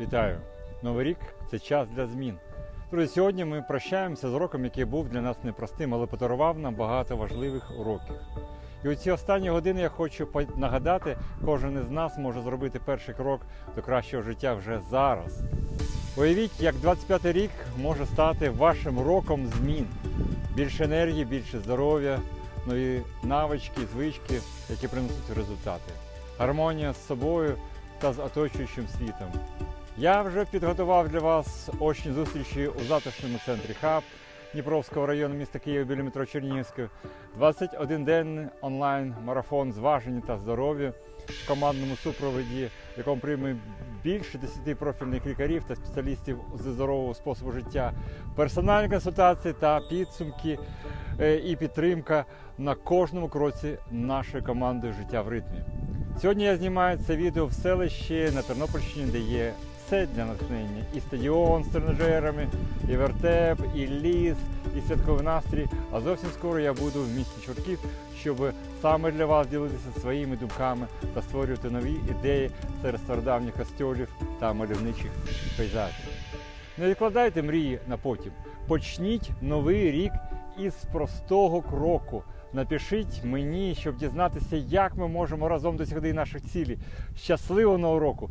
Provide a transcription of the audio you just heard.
Вітаю! Новий рік це час для змін. Друзі, сьогодні ми прощаємося з роком, який був для нас непростим, але подарував нам багато важливих уроків. І у ці останні години я хочу нагадати, кожен із нас може зробити перший крок до кращого життя вже зараз. Уявіть, як 25 рік може стати вашим роком змін. Більше енергії, більше здоров'я, нові навички, звички, які принесуть результати. Гармонія з собою та з оточуючим світом. Я вже підготував для вас очні зустрічі у затишному центрі хаб Дніпровського району міста Києва біля метро Чернігівське. 21 день онлайн марафон зваження та здоров'я в командному супроводі, в якому прийме більше 10 профільних лікарів та спеціалістів зі здорового способу життя, персональні консультації та підсумки е, і підтримка на кожному кроці нашої команди життя в ритмі. Сьогодні я знімаю це відео в селищі на Тернопільщині, де є все для натхнення. І стадіон з тренажерами, і вертеп, і ліс, і святковий настрій. А зовсім скоро я буду в місті Чортків, щоб саме для вас ділитися своїми думками та створювати нові ідеї серед стародавніх костьолів та мальовничих пейзажів. Не відкладайте мрії на потім. Почніть новий рік із простого кроку. Напишіть мені, щоб дізнатися, як ми можемо разом досягти наших цілей. Щасливого нового року!